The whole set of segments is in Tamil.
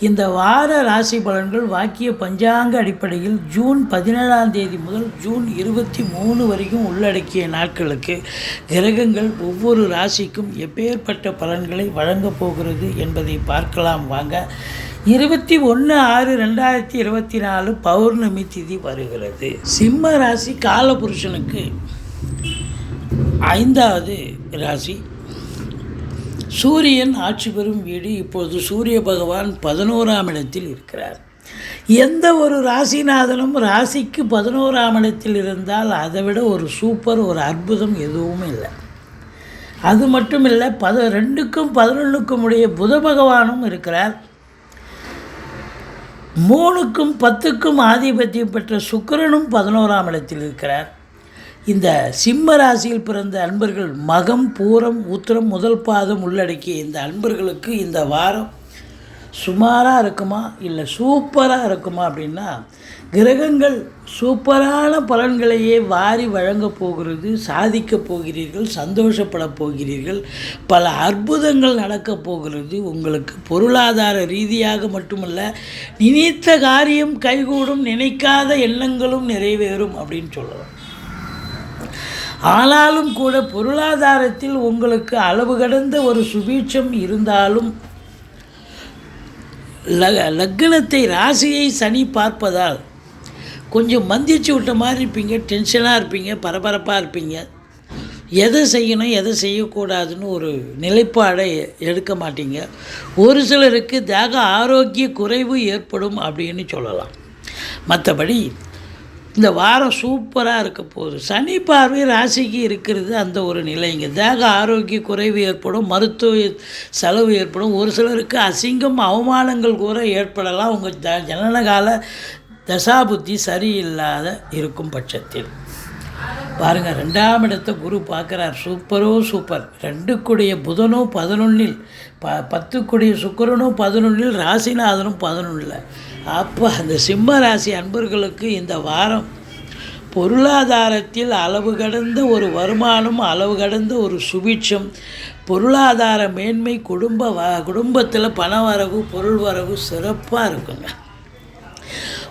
இந்த வார ராசி பலன்கள் வாக்கிய பஞ்சாங்க அடிப்படையில் ஜூன் பதினேழாம் தேதி முதல் ஜூன் இருபத்தி மூணு வரைக்கும் உள்ளடக்கிய நாட்களுக்கு கிரகங்கள் ஒவ்வொரு ராசிக்கும் எப்பேற்பட்ட பலன்களை வழங்கப் போகிறது என்பதை பார்க்கலாம் வாங்க. இருபத்தி ஒன்று ஆறு ரெண்டாயிரத்தி இருபத்தி நாலு பௌர்ணமி திதி வருகிறது. சிம்ம ராசி காலபுருஷனுக்கு ஐந்தாவது ராசி. சூரியன் ஆட்சி பெறும் வீடு இப்பொழுது சூரிய பகவான் பதினோராம் இடத்தில் இருக்கிறார். எந்த ஒரு ராசிநாதனும் ராசிக்கு பதினோராம் இடத்தில் இருந்தால் அதை விட ஒரு சூப்பர் ஒரு அற்புதம் எதுவும் இல்லை. அது மட்டும் இல்லை பத ரெண்டுக்கும் பதினொன்றுக்கும் உடைய புத பகவானும் இருக்கிறார். மூணுக்கும் பத்துக்கும் ஆதிபத்தியம் பெற்ற சுக்கிரனும் பதினோராம் இடத்தில் இருக்கிறார். இந்த சிம்ம ராசியில் பிறந்த அன்பர்கள் மகம் பூரம் உத்திரம் முதல் பாதம் உள்ளடக்கிய இந்த அன்பர்களுக்கு இந்த வாரம் சுமாராக இருக்குமா இல்லை சூப்பராக இருக்குமா அப்படின்னா கிரகங்கள் சூப்பரான பலன்களையே வாரி வழங்கப் போகிறது சாதிக்கப் போகிறீர்கள் சந்தோஷப்பட போகிறீர்கள் பல அற்புதங்கள் நடக்கப் போகிறது. உங்களுக்கு பொருளாதார ரீதியாக மட்டுமல்ல நினைத்த காரியம் கைகூடும் நினைக்காத எண்ணங்களும் நிறைவேறும் அப்படின்னு சொல்லலாம். ஆனாலும் கூட பொருளாதாரத்தில் உங்களுக்கு அளவு கடந்த ஒரு சுபீட்சம் இருந்தாலும் லக்னத்தை ராசியை சனி பார்ப்பதால் கொஞ்சம் மந்திச்சு விட்ட மாதிரி இருப்பீங்க டென்ஷனாக இருப்பீங்க பரபரப்பாக இருப்பீங்க. எதை செய்யணும் எதை செய்யக்கூடாதுன்னு ஒரு நிலைப்பாடை எடுக்க மாட்டீங்க. ஒரு சிலருக்கு தேக ஆரோக்கிய குறைவு ஏற்படும் அப்படின்னு சொல்லலாம். மற்றபடி இந்த வாரம் சூப்பராக இருக்க போகுது. சனி பார்வை ராசிக்கு இருக்கிறது அந்த ஒரு நிலைங்க தேக ஆரோக்கிய குறைவு ஏற்படும் மருத்துவ செலவு ஏற்படும். ஒரு சிலருக்கு அசிங்கம் அவமானங்கள் கூட ஏற்படலாம். உங்கள் ஜனனகால தசாபுத்தி சரியில்லாத இருக்கும் பட்சத்தில். பாருங்கள் ரெண்டாம் இடத்தை குரு பார்க்குறார். சூப்பரோ சூப்பர். ரெண்டுக்குடைய புதனோ பதினொன்றில் ப பத்துக்குடைய சுக்கரனும் பதினொன்றில் ராசிநாதனும் பதினொன்றில் அப்போ அந்த சிம்ம ராசி அன்பர்களுக்கு இந்த வாரம் பொருளாதாரத்தில் அளவு கடந்த ஒரு வருமானம் அளவு கடந்த ஒரு சுபிட்சம். பொருளாதார மேன்மை குடும்ப வ குடும்பத்தில் பண வரவு பொருள் வரவு சிறப்பாக இருக்குங்க.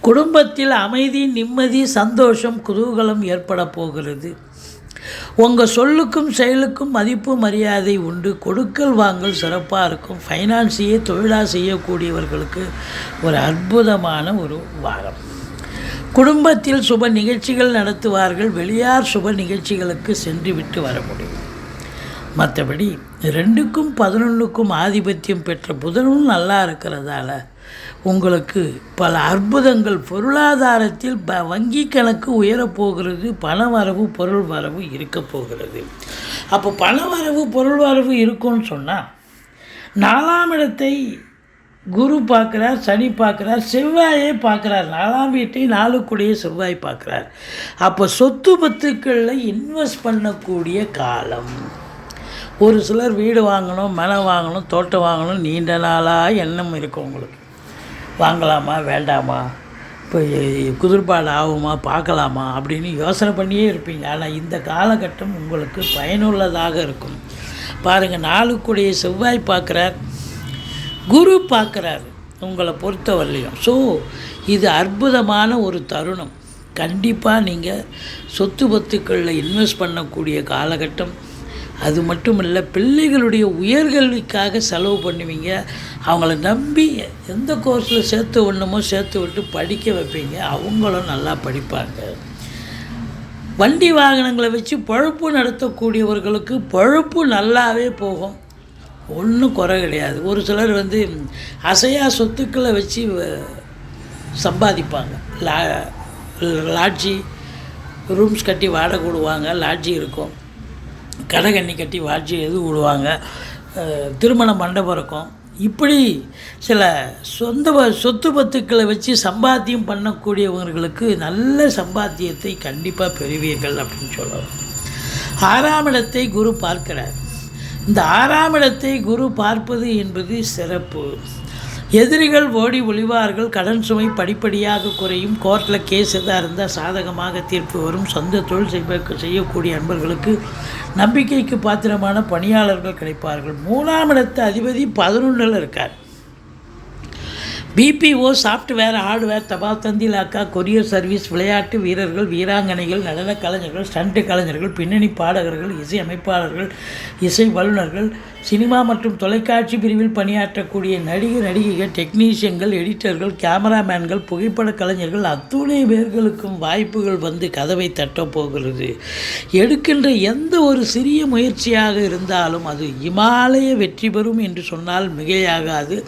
குடும்பத்தில் அமைதி நிம்மதி சந்தோஷம் குதூகலம் ஏற்பட போகிறது. உங்கள் சொல்லுக்கும் செயலுக்கும் மதிப்பு மரியாதை உண்டு. கொடுக்கல் வாங்கல் சிறப்பாக இருக்கும். ஃபைனான்ஸையே தொழிலாக செய்யக்கூடியவர்களுக்கு ஒரு அற்புதமான ஒரு வாரம். குடும்பத்தில் சுப நிகழ்ச்சிகள் நடத்துவார்கள். வெளியார் சுப நிகழ்ச்சிகளுக்கு சென்று விட்டு வர முடியும். மற்றபடி ரெண்டுக்கும் பதினொன்றுக்கும் ஆதிபத்தியம் பெற்ற புதனும் நல்லா இருக்கிறதால உங்களுக்கு பல அற்புதங்கள் பொருளாதாரத்தில் ப வங்கி கணக்கு உயரப்போகிறது பண வரவு பொருள் வரவு இருக்க போகிறது. அப்போ பண வரவு பொருள் வரவு இருக்கும்னு சொன்னால் நாலாம் இடத்தை குரு பார்க்குறார் சனி பார்க்குறார் செவ்வாயே பார்க்குறார். நாலாம் வீட்டை நாளுக்குடைய செவ்வாய் பார்க்குறார். அப்போ சொத்து பத்துக்களில் இன்வெஸ்ட் பண்ணக்கூடிய காலம். ஒரு சிலர் வீடு வாங்கணும் மனை வாங்கணும் தோட்டம் வாங்கணும் நீண்ட நாளாக எண்ணம் இருக்கும் உங்களுக்கு. வாங்கலாமா வேண்டாமா? இப்போ குதிர்பாடு ஆகுமா பார்க்கலாமா? அப்படின்னு யோசனை பண்ணியே இருப்பீங்க. ஆனால் இந்த காலகட்டம் உங்களுக்கு பயனுள்ளதாக இருக்கும். பாருங்கள் நாளுக்குடைய செவ்வாய் பார்க்குறார் குரு பார்க்குறாரு உங்களை பொறுத்தவரையிலையும் ஸோ இது அற்புதமான ஒரு தருணம். கண்டிப்பாக நீங்கள் சொத்து பத்துக்களில் இன்வெஸ்ட் பண்ணக்கூடிய காலகட்டம். அது மட்டும் இல்லை பிள்ளைகளுடைய உயர்கல்விக்காக செலவு பண்ணுவீங்க. அவங்கள நம்பி எந்த கோர்ஸில் சேர்த்து விடணுமோ சேர்த்து விட்டு படிக்க வைப்பீங்க. அவங்களும் நல்லா படிப்பாங்க. வண்டி வாகனங்களை வச்சு பழப்பு நடத்தக்கூடியவர்களுக்கு பழப்பு நல்லாவே போகும். ஒன்றும் குறை கிடையாது. ஒரு சிலர் வந்து அசையா சொத்துக்களை வச்சு சம்பாதிப்பாங்க. லா லாட்ஜி ரூம்ஸ் கட்டி வாடகை விடுவாங்க லாட்ஜி இருக்கும். கடை கண்ணி கட்டி வாட்சி எது விடுவாங்க? திருமண மண்டபம் இருக்கும். இப்படி சில சொந்த சொத்து பத்துக்களை வச்சு சம்பாத்தியம் பண்ணக்கூடியவர்களுக்கு நல்ல சம்பாத்தியத்தை கண்டிப்பாக பெறுவீர்கள் அப்படின்னு சொல்லலாம். ஆறாம் இடத்தை குரு பார்க்கிறார். இந்த ஆறாம் இடத்தை குரு பார்ப்பது என்பது சிறப்பு. எதிரிகள் ஓடி ஒளிவார்கள் கடன் சுமை படிப்படியாக குறையும். கோர்ட்டில் கேஸ் எதாக இருந்தால் சாதகமாக தீர்ப்பு வரும். சொந்த தொழில் செய்வ செய்யக்கூடிய அன்பர்களுக்கு நம்பிக்கைக்கு பாத்திரமான பணியாளர்கள் கிடைப்பார்கள். மூணாம் இடத்து அதிபதி பதினொன்றில் இருக்கார். பிபிஓ சாஃப்ட்வேர் ஹார்ட்வேர் தபால் தந்தி லாக்கா கொரியர் சர்வீஸ் விளையாட்டு வீரர்கள் வீராங்கனைகள் நடன கலைஞர்கள் ஸ்டண்ட் கலைஞர்கள் பின்னணி பாடகர்கள் இசை அமைப்பாளர்கள் இசை வல்லுநர்கள் சினிமா மற்றும் தொலைக்காட்சி பிரிவில் பணியாற்றக்கூடிய நடிகர் நடிகைகள் டெக்னீஷியன்கள் எடிட்டர்கள் கேமராமேன்கள் புகைப்பட கலைஞர்கள் அத்துணை பேர்களுக்கும் வாய்ப்புகள் வந்து கதவை தட்டப்போகிறது எடுக்கின்ற எந்த ஒரு சிறிய முயற்சியாக இருந்தாலும் அது இமாலய வெற்றி பெறும் என்று சொன்னால் மிகையாகாது.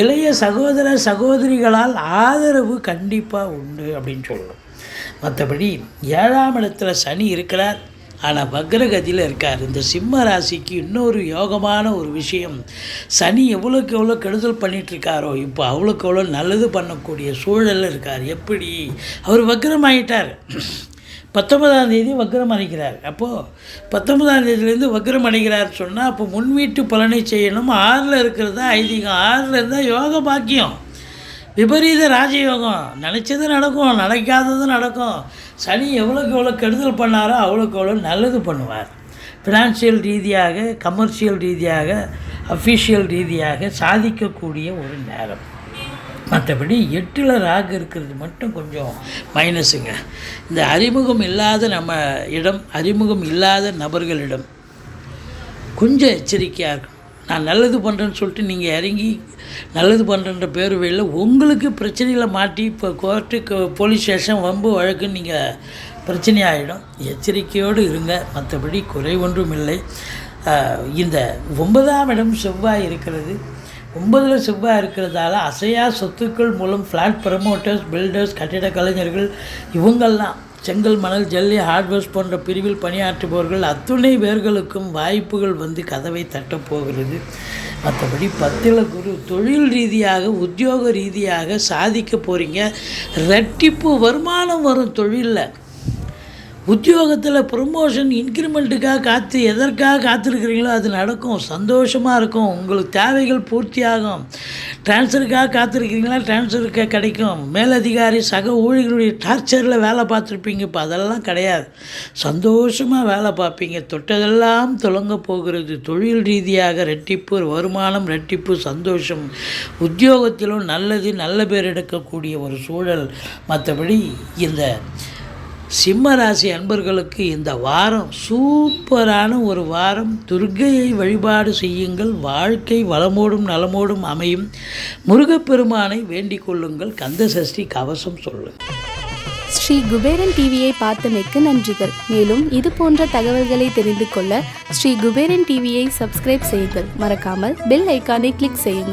இளைய சகோதர சகோதரிகளால் ஆதரவு கண்டிப்பாக உண்டு அப்படின்னு சொல்லணும். மற்றபடி ஏழாம் இடத்துல சனி இருக்கிறார். ஆனால் வக்ரகதியில் இருக்கார். இந்த சிம்ம ராசிக்கு இன்னொரு யோகமான ஒரு விஷயம் சனி எவ்வளோக்கு எவ்வளோ கெடுதல் பண்ணிகிட்ருக்காரோ இப்போ அவ்வளோக்கு எவ்வளோ நல்லது பண்ணக்கூடிய சூழலில் இருக்கார். எப்படி? அவர் வக்ரமாயிட்டார். பத்தொன்பதாம் தேதி வக்ரம் அடைகிறார் அப்போது பத்தொன்பதாம் தேதியிலேருந்து வக்ரம் அடைகிறார் சொன்னால் அப்போ முன்வீட்டு பலனை செய்யணும். ஆறில் இருக்கிறது தான் ஐதீகம்? ஆறில் இருந்தால் யோக பாக்கியம். விபரீத ராஜயோகம். நினச்சது நடக்கும் நினைக்காதது நடக்கும். சனி எவ்வளோக்கு எவ்வளோ கெடுதல் பண்ணாரோ அவ்வளோக்கு எவ்வளோ நல்லது பண்ணுவார். ஃபினான்ஷியல் ரீதியாக கமர்ஷியல் ரீதியாக அஃபிஷியல் ரீதியாக சாதிக்கக்கூடிய ஒரு நேரம். மற்றபடி எட்டில் ராகு இருக்கிறது மட்டும் கொஞ்சம் மைனஸுங்க இந்த அறிமுகம் இல்லாத நம்ம இடம் அறிமுகம் இல்லாத நபர்களிடம் கொஞ்சம் எச்சரிக்கையாக இருக்கும் நான் நல்லது பண்ணுறேன்னு சொல்லிட்டு நீங்கள் இறங்கி நல்லது பண்ணுறன்ற பேர் வழியில் உங்களுக்கு பிரச்சனையில் மாட்டி இப்போ கோர்ட்டு போலீஸ் ஸ்டேஷன் வம்பு வழக்குன்னு நீங்கள் பிரச்சனையாகிடும் எச்சரிக்கையோடு இருங்க. மற்றபடி குறை ஒன்றும் இல்லை. இந்த ஒன்பதாம் இடம் செவ்வாய் இருக்கிறது. ஒன்பதில் செவ்வாய் இருக்கிறதால அசையா சொத்துக்கள் மூலம் ஃப்ளாட் ப்ரமோட்டர்ஸ் பில்டர்ஸ் கட்டிட கலைஞர்கள் இவங்கெல்லாம் செங்கல் மணல் ஜல்லி ஹார்ட்வேர்ஸ் போன்ற பிரிவில் பணியாற்றுபவர்கள் அத்துணை பேர்களுக்கும் வாய்ப்புகள் வந்து கதவை தட்டப்போகிறது மற்றபடி பத்தில் குரு தொழில் ரீதியாக உத்தியோக ரீதியாக சாதிக்க போகிறீங்க ரெட்டிப்பு வருமானம் வரும் தொழிலில். உத்தியோகத்தில் ப்ரொமோஷன் இன்க்ரிமெண்ட்டுக்காக காத்து எதற்காக காத்திருக்கிறீங்களோ அது நடக்கும். சந்தோஷமாக இருக்கும். உங்களுக்கு தேவைகள் பூர்த்தியாகும். ட்ரான்ஸ்ஃபருக்காக காத்திருக்கிறீங்களா? ட்ரான்ஸ்ஃபருக்கு கிடைக்கும். மேலதிகாரி சக ஊழியர்களுடைய டார்ச்சரில் வேலை பார்த்துருப்பீங்க. இப்போ அதெல்லாம் கிடையாது. சந்தோஷமாக வேலை பார்ப்பீங்க. தொட்டதெல்லாம் தொடங்க போகிறது. தொழில் ரீதியாக ரெட்டிப்பு வருமானம் ரெட்டிப்பு சந்தோஷம். உத்தியோகத்திலும் நல்லது நல்ல பேர் எடுக்கக்கூடிய ஒரு சூழல். மற்றபடி இந்த சிம்ம ராசி அன்பர்களுக்கு இந்த வாரம் சூப்பரான ஒரு வாரம். துர்க்கையை வழிபாடு செய்யுங்கள். வாழ்க்கை வளமோடும் நலமோடும் அமையும். முருகப்பெருமானை வேண்டிக் கொள்ளுங்கள். கந்த சஷ்டி கவசம் சொல்லுங்கள். ஸ்ரீ குபேரன் டிவியை பார்த்தமைக்கு நன்றிகள். மேலும் இது போன்ற தகவல்களை தெரிந்து கொள்ள ஸ்ரீ குபேரன் டிவியை சப்ஸ்கிரைப் செய்யுங்கள். மறக்காமல் பெல் ஐக்கானை கிளிக் செய்யுங்கள்.